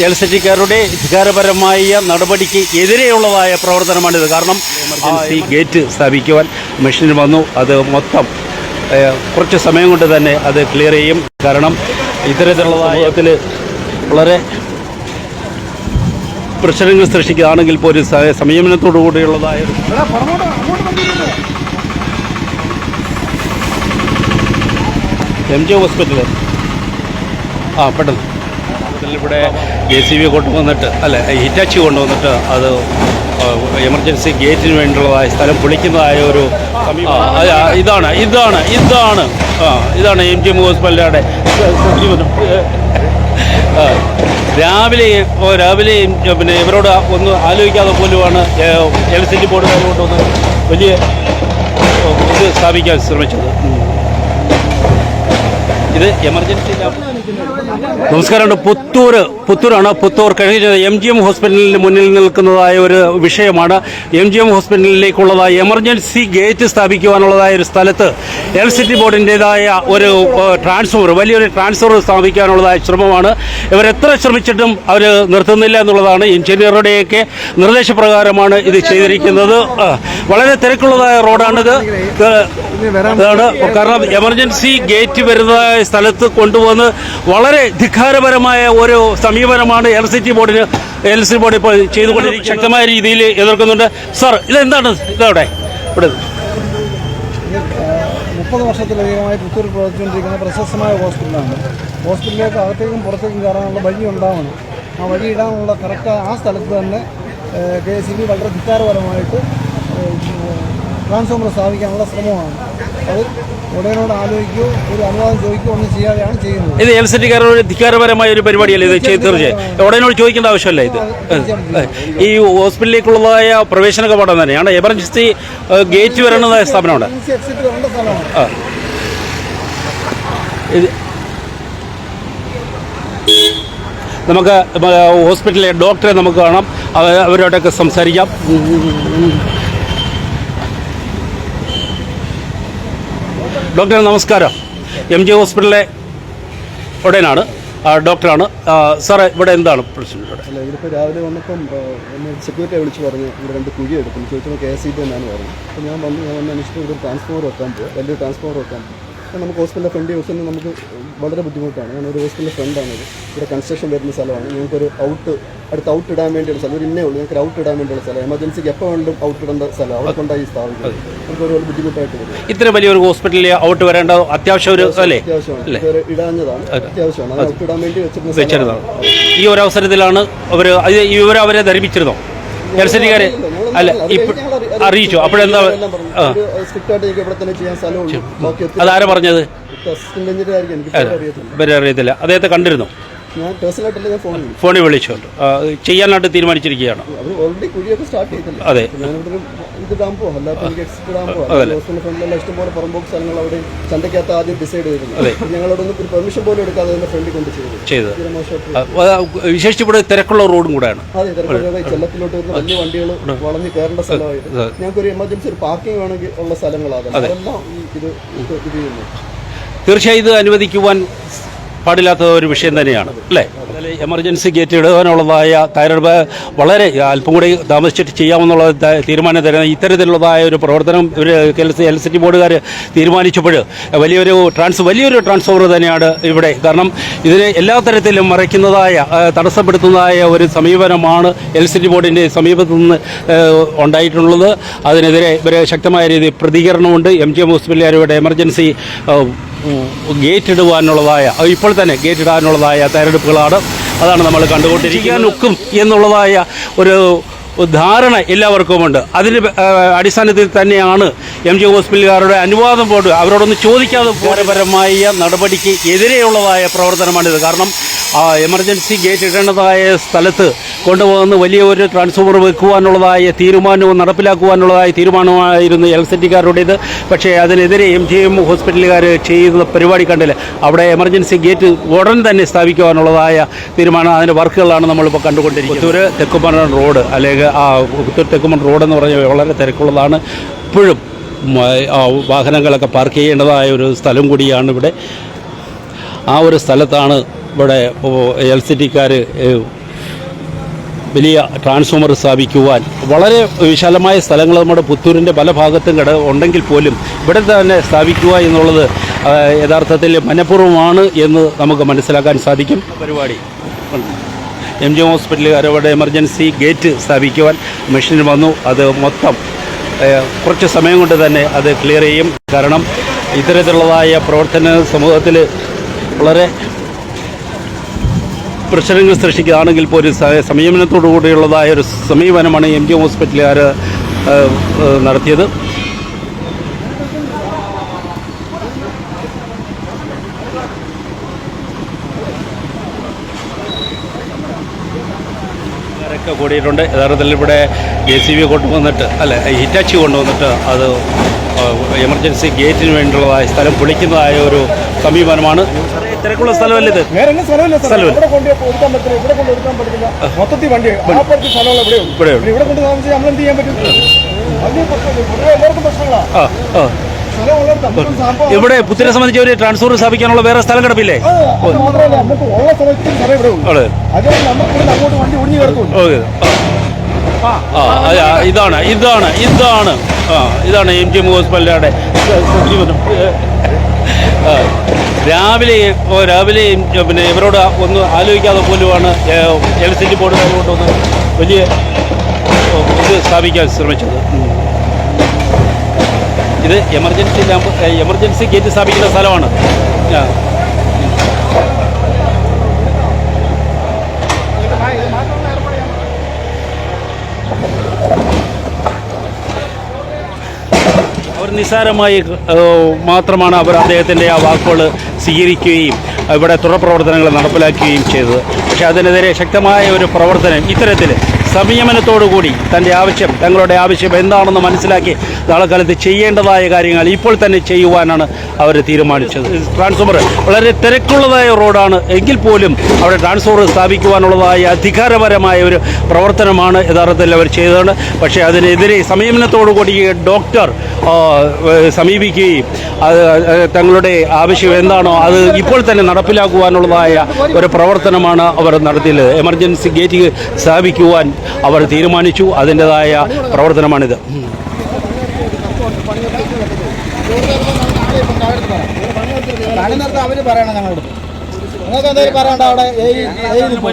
ജലസറ്റിക്കാരുടെ അധികാരപരമായ നടപടിക്ക് എതിരെയുള്ളതായ പ്രവർത്തനമാണിത്. കാരണം emergency gate സ്ഥാപിക്കുവാൻ മെഷീൻ വന്നു. അത് മൊത്തം കുറച്ച് സമയം കൊണ്ട് തന്നെ അത് ക്ലിയർ ചെയ്യും. കാരണം ഇത്തരത്തിലുള്ള സമൂഹത്തിൽ വളരെ പ്രശ്നങ്ങൾ സൃഷ്ടിക്കുകയാണെങ്കിൽ പോലും സംയമനത്തോടു കൂടിയുള്ളതായ എം ജി ഹോസ്പിറ്റൽ ആ പെട്ടെന്ന്. ഇവിടെ ജെ സി ബി കൊണ്ടുവന്നിട്ട് അല്ല ഹിറ്റാച്ചി കൊണ്ടുവന്നിട്ട് അത് എമർജൻസി ഗേറ്റിന് വേണ്ടിയുള്ളതായ സ്ഥലം പൊളിക്കുന്നതായ ഒരു ഇതാണ് ഇതാണ് ഇതാണ് ഇതാണ് എം ജി എം ഹോസ്പിറ്റലുടെ രാവിലെ രാവിലെ പിന്നെ ഇവരോട് ഒന്ന് ആലോചിക്കാതെ പോലുമാണ് ഇലക്ട്രിസിറ്റി ബോർഡ് കൊണ്ടുവന്ന് വലിയ ഇത് സ്ഥാപിക്കാൻ ശ്രമിച്ചത്. ഇത് എമർജൻസി ലാബ് നമസ്കാരമുണ്ട്. പുത്തൂർ പുത്തൂരാണ്. പുത്തൂർ കഴിഞ്ഞ എം ജി എം ഹോസ്പിറ്റലിന് മുന്നിൽ നിൽക്കുന്നതായ ഒരു വിഷയമാണ്. എം ജി എം ഹോസ്പിറ്റലിലേക്കുള്ളതായ എമർജൻസി ഗേറ്റ് സ്ഥാപിക്കുവാനുള്ളതായ ഒരു സ്ഥലത്ത് ഇലക്ട്രിസിറ്റി ബോർഡിന്റെതായ ഒരു ട്രാൻസ്ഫോർ വലിയൊരു ട്രാൻസ്ഫോർ സ്ഥാപിക്കാനുള്ളതായ ശ്രമമാണ്. ഇവരെത്ര ശ്രമിച്ചിട്ടും അവർ നിർത്തുന്നില്ല എന്നുള്ളതാണ് എഞ്ചിനീയറുടെയൊക്കെ നിർദ്ദേശപ്രകാരമാണ് ഇത് ചെയ്തിരിക്കുന്നത്. വളരെ തിരക്കുള്ളതായ റോഡാണിത് ഇത്. ഇതാണ്. കാരണം എമർജൻസി ഗേറ്റ് വരുന്ന സ്ഥലത്ത് കൊണ്ടുവന്ന് വളരെ ധിക്കാരപരമായ ഓരോ സമീപനമാണ് ഇലക്ട്രിസിറ്റി ബോർഡിന് ഇലക്ട്രിസിറ്റി ബോർഡ് ഇപ്പോൾ ചെയ്തുകൊണ്ട് ശക്തമായ രീതിയിൽ എതിർക്കുന്നുണ്ട്. സാർ ഇതെന്താണ് ഇതവിടെ? ഇവിടെ. മുപ്പത് വർഷത്തിലധികമായി പുത്തൂർ പ്രവർത്തിച്ചുകൊണ്ടിരിക്കുന്ന പ്രശസ്തമായ ഹോസ്പിറ്റലാണ്. ഹോസ്പിറ്റലിലേക്ക് അകത്തേക്കും പുറത്തേക്കും കയറാനുള്ള വഴി ഉണ്ടാവണം. ആ വഴി ഇടാനുള്ള കറക്റ്റ് ആ സ്ഥലത്ത് തന്നെ കെ എസ് ബി വളരെ ധിക്കാരപരമായിട്ട് ട്രാൻസ്ഫോമർ സ്ഥാപിക്കാനുള്ള ശ്രമമാണ്. അത് ഉടനോട് ആലോചിക്കൂ ഒരു അനുവാദം ചോദിക്കൂ ഒന്നും ചെയ്യാതെയാണ് ചെയ്യുന്നത്. ഇത് ഇലക്ട്രിസിറ്റിക്കാരുടെ ധിക്കാരപരമായ ഒരു പരിപാടിയല്ലേ ഇത്? ചെയ്ത് തീർച്ചയായും. ഉടനോട് ചോദിക്കേണ്ട ആവശ്യമല്ല ഇത്. ഈ ഹോസ്പിറ്റലിലേക്കുള്ളതായ പ്രവേശന കവാടം തന്നെയാണ് എമർജൻസി ഗേറ്റ് വരേണ്ടതായ ആ. ഇത് നമുക്ക് ഹോസ്പിറ്റലിലെ ഡോക്ടറെ നമുക്ക് കാണാം. അവ- അവരോടൊക്കെ സംസാരിക്കാം. ഡോക്ടർ നമസ്കാരം. എം ജി ഹോസ്പിറ്റലിലെ ഉടനാണ് ഡോക്ടറാണ്. സാറേ ഇവിടെ എന്താണ് പ്രശ്നം? ഇവിടെ. അല്ല ഇതിപ്പോൾ രാവിലെ വന്നപ്പം എന്നെ സെക്യൂരിറ്റിയെ വിളിച്ച് പറഞ്ഞു ഇവിടെ രണ്ട് കുഴി എടുക്കും ചോദിച്ചപ്പോൾ കെ എസ് സി ബി എന്നാണ് പറഞ്ഞത്. അപ്പോൾ ഞാൻ വന്ന് ഞാൻ വന്ന് അന്വേഷിച്ചു ഇവിടെ ട്രാൻസ്ഫോർ വെക്കാൻ പോകും വലിയൊരു ട്രാൻസ്ഫോർ വെക്കാൻ പോകും നമുക്ക് ഹോസ്പിറ്റലിൽ ഫ്രണ്ട് യൂസ് ചെയ്യുന്നത് നമുക്ക് വളരെ ബുദ്ധിമുട്ടാണ്. ഞാൻ ഒരു ഹോസ്പിറ്റലിലെ ഫ്രണ്ടാണിത് ഇവിടെ കൺസ്ട്രക്ഷൻ വരുന്ന സ്ഥലമാണ്. ഞങ്ങൾക്കൊരു ഔട്ട് അടുത്ത് ഔട്ട് ഇടാൻ വേണ്ടിയുള്ള സ്ഥലം. ഒരു ഇന്നേ ഉള്ളൂ. ഞങ്ങൾക്ക് ഔട്ട് ഇടാൻ വേണ്ടിയുള്ള സ്ഥലം. എമർജൻസിക്ക് എപ്പോൾ വേണ്ടും ഔട്ട് ഇടേണ്ട സ്ഥലം. അവിടെ കൊണ്ടായി സ്ഥാപിക്കുന്നത് നമുക്ക് ഒരുപാട് ബുദ്ധിമുട്ടായിട്ട് വരും. ഇത്ര വലിയൊരു ഹോസ്പിറ്റലിൽ ഔട്ട് വരേണ്ട അത്യാവശ്യം ഒരു അല്ലേ? അത്യാവശ്യമാണ്. ഇടാഞ്ഞതാണ്. അത്യാവശ്യമാണ്. അത് ഔട്ട് ഇടാൻ വേണ്ടി വെച്ചിരുന്ന ഈ ഒരു അവസരത്തിലാണ് അവർ അവരെ ധരിപ്പിച്ചിരുന്നോ? ഇലക്ട്രിസിറ്റിക്കാരെ അല്ല ഇപ്പൊ അറിയിച്ചു. അപ്പോഴെന്താ അതാരാ പറഞ്ഞത്? അറിയത്തില്ല. അദ്ദേഹത്തെ കണ്ടിരുന്നു. ഞാൻ പേഴ്സണലായിട്ടല്ല ഞാൻ ഫോൺ വിളിച്ചു. ഫോണിൽ വിളിച്ചോണ്ട് ചെയ്യാനായിട്ട് തീരുമാനിച്ചിരിക്കുകയാണ്. അവർ ഓൾറെഡി കുഴിയൊക്കെ സ്റ്റാർട്ട് ചെയ്തില്ല അതെ. ഞാനിവിടെ ഒരു ഇത് ഇടാൻ പോകാം അല്ലാത്ത എനിക്ക് എക്സിറ്റ് ഇടാൻ പോകാം ഹോസ്പിറ്റൽ ഫ്രണ്ടിലെല്ലാം ഇഷ്ടംപോലെ പുറമ്പോക്ക് സ്ഥലങ്ങൾ അവിടെ ചന്തക്കകത്ത് ആദ്യം ഡിസൈഡ് ചെയ്തിരുന്നു. ഞങ്ങളവിടെ ഒരു പെർമിഷൻ പോലും എടുക്കാതെ തന്നെ ഫ്രണ്ടിൽ കൊണ്ട് ചെയ്തു. വിശേഷിച്ച് ഇവിടെ തിരക്കുള്ള റോഡും കൂടെയാണ്. അതെ തിരക്കുള്ള ചെല്ലത്തിലോട്ട് വരുന്ന വലിയ വണ്ടികൾ വളഞ്ഞ് കയറേണ്ട സ്ഥലമായിട്ട്. ഞങ്ങൾക്ക് ഒരു എമർജൻസി ഒരു പാർക്കിംഗ് വേണമെങ്കിൽ ഉള്ള സ്ഥലങ്ങളാണ് അതെല്ലാം ഈ ഇത് ഇത് ഇത് ചെയ്യുന്നു. തീർച്ചയായും ഇത് അനുവദിക്കുവാൻ പാടില്ലാത്ത ഒരു വിഷയം തന്നെയാണ് അല്ലേ? എമർജൻസി ഗേറ്റ് ഇടുവാനുള്ളതായ തയ്യാറെടുപ്പ് വളരെ അല്പം കൂടി താമസിച്ചിട്ട് ചെയ്യാമെന്നുള്ള തീരുമാനം തരുന്ന ഇത്തരത്തിലുള്ളതായ ഒരു പ്രവർത്തനം ഇവർ എൽ സി സിറ്റി ബോർഡുകാർ തീരുമാനിച്ചപ്പോൾ വലിയൊരു ട്രാൻസ് വലിയൊരു ട്രാൻസ്ഫോമർ തന്നെയാണ് ഇവിടെ. കാരണം ഇതിനെ എല്ലാ തരത്തിലും മറയ്ക്കുന്നതായ തടസ്സപ്പെടുത്തുന്നതായ ഒരു സമീപനമാണ് എൽ സിറ്റി ബോർഡിന്റെ സമീപത്തു നിന്ന് ഉണ്ടായിട്ടുള്ളത്. അതിനെതിരെ ഇവർ ശക്തമായ രീതിയിൽ പ്രതികരണമുണ്ട്. എം ജി എം ഹോസ്പിറ്റലുകാരുടെ എമർജൻസി ഗേറ്റ് ഇടുവാനുള്ളതായ ഇപ്പോൾ തന്നെ ഗേറ്റ് ഇടാനുള്ളതായ തെരഞ്ഞെടുപ്പുകളാണ് അതാണ് നമ്മൾ കണ്ടുകൊണ്ടിരിക്കാൻ ഒക്കും എന്നുള്ളതായ ഒരു ധാരണ എല്ലാവർക്കുമുണ്ട്. അതിന്റെ അതിന് അടിസ്ഥാനത്തിൽ തന്നെയാണ് എം ജി ഹോസ്പിറ്റലുകാരുടെ അനുവാദം പോട്ട് അവരോടൊന്ന് ചോദിക്കാതെ പോരപരമായ നടപടിക്ക് എതിരെയുള്ളതായ പ്രവർത്തനമാണിത്. കാരണം ആ എമർജൻസി ഗേറ്റ് ഇടേണ്ടതായ സ്ഥലത്ത് കൊണ്ടുവന്ന് വലിയ ഒരു ട്രാൻസ്ഫോമർ വെക്കുവാനുള്ളതായ തീരുമാനവും നടപ്പിലാക്കുവാനുള്ളതായ തീരുമാനമായിരുന്നു എൽ സിറ്റിക്കാരുടേത് പക്ഷേ അതിനെതിരെ എം ജി എം ഹോസ്പിറ്റലുകാർ ചെയ്യുന്ന പരിപാടി കണ്ടില്ല? അവിടെ എമർജൻസി ഗേറ്റ് ഉടൻ തന്നെ സ്ഥാപിക്കുവാനുള്ളതായ തീരുമാനം. അതിന്റെ വർക്കുകളാണ് നമ്മളിപ്പോൾ കണ്ടുകൊണ്ടിരിക്കുന്നത്. പുത്തൂർ തെക്കുമൺ റോഡ് അല്ലെങ്കിൽ ആ പുത്തൂർ തെക്കുമൺ റോഡ് എന്ന് പറഞ്ഞാൽ വളരെ തിരക്കുള്ളതാണ്. ഇപ്പോഴും വാഹനങ്ങളൊക്കെ പാർക്ക് ചെയ്യേണ്ടതായ ഒരു സ്ഥലം കൂടിയാണ് ഇവിടെ. ആ ഒരു സ്ഥലത്താണ് ഇവിടെ എൽ സി ടിക്കാർ വലിയ ട്രാൻസ്ഫോമർ സ്ഥാപിക്കുവാൻ വളരെ വിശാലമായ സ്ഥലങ്ങൾ നമ്മുടെ പുത്തൂരിന്റെ പല ഭാഗത്തും കട ഉണ്ടെങ്കിൽ പോലും ഇവിടെ തന്നെ സ്ഥാപിക്കുക എന്നുള്ളത് യഥാർത്ഥത്തിൽ മനഃപൂർവമാണ് എന്ന് നമുക്ക് മനസ്സിലാക്കാൻ സാധിക്കും. പരിപാടി. എം ജി ഹോസ്പിറ്റലിൽ അവിടെ എമർജൻസി ഗേറ്റ് സ്ഥാപിക്കുവാൻ മെഷീൻ വന്നു. അത് മൊത്തം കുറച്ച് സമയം കൊണ്ട് തന്നെ അത് ക്ലിയർ ചെയ്യും. കാരണം ഇത്തരത്തിലുള്ളതായ പ്രവർത്തന സമൂഹത്തിൽ വളരെ പ്രശ്നങ്ങൾ സൃഷ്ടിക്കുകയാണെങ്കിൽ പോലും സംയമനത്തോടു കൂടിയുള്ളതായ ഒരു സമീപനമാണ് എം ജി ഹോസ്പിറ്റലുകാർ നടത്തിയത്. കൂടിയിട്ടുണ്ട്. യഥാർത്ഥത്തിൽ ഇവിടെ ജെ സി ബി കൊണ്ടുവന്നിട്ട് അല്ല ഹിറ്റാച്ചി കൊണ്ടുവന്നിട്ട് അത് എമർജൻസി ഗേറ്റിന് വേണ്ടിയുള്ളതായ സ്ഥലം പൊളിക്കുന്നതായ ഒരു സമീപനമാണ്. തിരക്കുള്ള സ്ഥലമല്ല ഇത്? വേറെ എങ്ങും സ്ഥലമില്ല സാർ. ഇവിടെ കൊണ്ട് ഒതുക്കാൻ പറ്റില്ല ഇവിടെ കൊണ്ട് ഒതുക്കാൻ പറ്റില്ല. മൊത്തത്തിൽ വണ്ടി ഇവിടെ ഇവിടെ ഉള്ളൂ. പിന്നെ ഇവിടെ കൊണ്ട് താമസിച്ച് നമ്മൾ എന്ത് ചെയ്യാൻ പറ്റും? വലിയ പ്രശ്നമില്ല എല്ലാവർക്കും ഇവിടെ പുത്തിനെ സംബന്ധിച്ച് ഒരു ട്രാൻസ്ഫോർ സ്ഥാപിക്കാനുള്ള വേറെ സ്ഥലം കിടപ്പില്ലേ? നമുക്ക് ഉള്ള ഇവിടെ അതുകൊണ്ട് നമുക്ക് അങ്ങോട്ട് വണ്ടി ആ, ആ, ഇതാണ് ഇതാണ് ഇതാണ്. ആ ഇതാണ് എം ജി ഹോസ്പിറ്റലുടെ ആ, രാവിലെ രാവിലെ പിന്നെ ഇവരോട് ഒന്ന് ആലോചിക്കാതെ പോലുമാണ് ഇലക്ട്രിസിറ്റി ബോർഡ് കൊണ്ടുവന്ന് വലിയ ഇത് സ്ഥാപിക്കാൻ ശ്രമിച്ചത്. ഇത് എമർജൻസി എമർജൻസി ഗേറ്റ് സ്ഥാപിക്കുന്ന സ്ഥലമാണ്. നിസ്സാരമായി മാത്രമാണ് അവർ അദ്ദേഹത്തിന്റെ ആ വാക്കുകൾ സ്വീകരിക്കുകയും ഇവിടെ തുടർ പ്രവർത്തനങ്ങൾ നടപ്പിലാക്കുകയും ചെയ്തത്. പക്ഷേ അതിനെതിരെ ശക്തമായ ഒരു പ്രവർത്തനം ഇത്തരത്തിൽ സംയമനത്തോടുകൂടി തന്റെ ആവശ്യം തങ്ങളുടെ ആവശ്യം എന്താണെന്ന് മനസ്സിലാക്കി നാളെ കാലത്ത് ചെയ്യേണ്ടതായ കാര്യങ്ങൾ ഇപ്പോൾ തന്നെ ചെയ്യുവാനാണ് അവർ തീരുമാനിച്ചത്. ട്രാൻസ്ഫോമർ വളരെ തിരക്കുള്ളതായ റോഡാണ്. എങ്കിൽ പോലും അവിടെ ട്രാൻസ്ഫോമർ സ്ഥാപിക്കുവാനുള്ളതായ അധികാരപരമായ ഒരു പ്രവർത്തനമാണ് യഥാർത്ഥത്തിൽ അവർ ചെയ്തതാണ് പക്ഷേ അതിനെതിരെ സംയമനത്തോടുകൂടി ഡോക്ടർ സമീപിക്കുകയും അത് തങ്ങളുടെ ആവശ്യം എന്താണോ അത് ഇപ്പോൾ തന്നെ നടപ്പിലാക്കുവാനുള്ളതായ ഒരു പ്രവർത്തനമാണ് അവർ നടത്തിയത്. എമർജൻസി ഗേറ്റ് സ്ഥാപിക്കുവാൻ അവർ തീരുമാനിച്ചു അതിന്റെതായ പ്രവർത്തനമാണിത്. പറയണം ഞങ്ങളോട്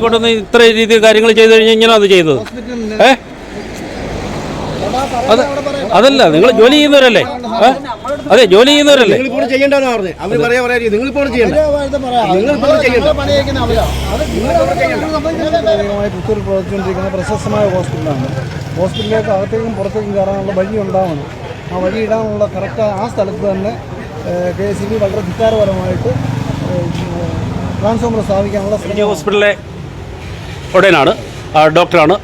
കൊണ്ടുവന്ന് ഇത്ര രീതിയിൽ കാര്യങ്ങൾ ചെയ്തു കഴിഞ്ഞാൽ ഇങ്ങനെ അത് ചെയ്തത്. ഏ? അതല്ല നിങ്ങൾ ജോലി ചെയ്യുന്നവരല്ലേ? ഏ? അതെ ജോലി ചെയ്യുന്നവരല്ലേ? ചെയ്യേണ്ടതാണ് പറഞ്ഞു. അവർ പറയാ പറയാ നിങ്ങളിപ്പോൾ ചെയ്യണ്ട. പുത്തൂർ പ്രവർത്തിച്ചുകൊണ്ടിരിക്കുന്ന പ്രശസ്തമായ ഹോസ്പിറ്റലാണ്. ഹോസ്പിറ്റലിലേക്ക് അകത്തേക്കും പുറത്തേക്കും കയറാനുള്ള വഴി ഉണ്ടാവണം. ആ വഴി ഇടാനുള്ള കറക്റ്റ് ആ സ്ഥലത്ത് തന്നെ കെ എസ് ബി വളരെ ധിക്കാരപരമായിട്ട് ട്രാൻസ്ഫോമർ സ്ഥാപിക്കാനുള്ള ഹോസ്പിറ്റലിലെ ഉടനാണ് ഡോക്ടറാണ്.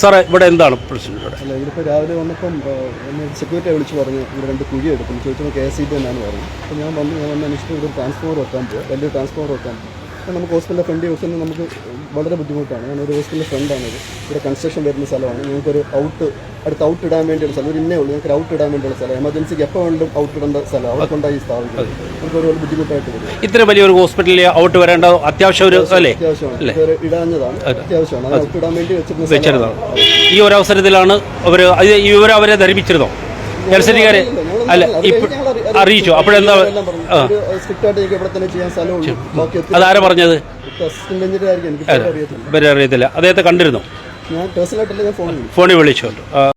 സാറേ ഇവിടെ എന്താണ് പ്രശ്നം? ഇവിടെ. അല്ല ഇതിപ്പോൾ രാവിലെ വന്നപ്പം സെക്യൂരിറ്റിയെ വിളിച്ച് പറഞ്ഞു ഇവിടെ രണ്ട് കുഴി എടുക്കും ചോദിച്ചപ്പോൾ കെ എസ് സി ബി എന്നാണ് പറഞ്ഞത്. അപ്പോൾ ഞാൻ വന്ന് ഞാൻ വന്ന് അന്വേഷിച്ചു ഇവിടെ ട്രാൻസ്ഫോമർ വെക്കാൻ പോകും വലിയ ട്രാൻസ്ഫോമർ വെക്കാൻ പോകും നമുക്ക് ഹോസ്പിറ്റലിന്റെ ഫ്രണ്ട് യൂസ് ചെയ്യുന്നത് നമുക്ക് വളരെ ബുദ്ധിമുട്ടാണ്. ഞാൻ ഒരു ഹോസ്പിറ്റലിലെ ഫ്രണ്ടാണിത് ഇവിടെ കൺസ്ട്രക്ഷൻ വരുന്ന സ്ഥലമാണ്. ഞങ്ങൾക്കൊരു ഔട്ട് അടുത്ത് ഔട്ട് ഇടാൻ വേണ്ടിയുള്ള സ്ഥലം. ഒരു ഇന്നേ ഉള്ളൂ. ഞങ്ങൾക്ക് ഔട്ട് ഇടാൻ വേണ്ടിയുള്ള സ്ഥലം. എമർജൻസിക്ക് എപ്പോൾ വേണ്ടും ഔട്ട് ഇടേണ്ട സ്ഥലം. അവിടെ കൊണ്ടായി സ്ഥാപിക്കുന്നത് നമുക്ക് ഒരു ബുദ്ധിമുട്ടായിട്ട് വരും. ഇത്ര വലിയൊരു ഹോസ്പിറ്റലിൽ ഔട്ട് വരേണ്ട അത്യാവശ്യം ഒരു അല്ലേ? അത്യാവശ്യമാണ്. ഇതൊരു ഇടാഞ്ഞതാണ്. അത്യാവശ്യമാണ്. അത് ഔട്ട് ഇടാൻ വേണ്ടി വെച്ചിരുന്ന വെച്ചിരുന്നതാണ്. ഈ ഒരു അവസരത്തിലാണ് അവർ അവരെ ധരിപ്പിച്ചിരുന്നോ? ഡിക്കാരെ അല്ല ഇപ്പം അറിയിച്ചു. അപ്പോഴെന്താ അതാരാ പറഞ്ഞത്? അറിയത്തില്ല. അദ്ദേഹത്തെ കണ്ടിരുന്നു? ഫോണിൽ വിളിച്ചു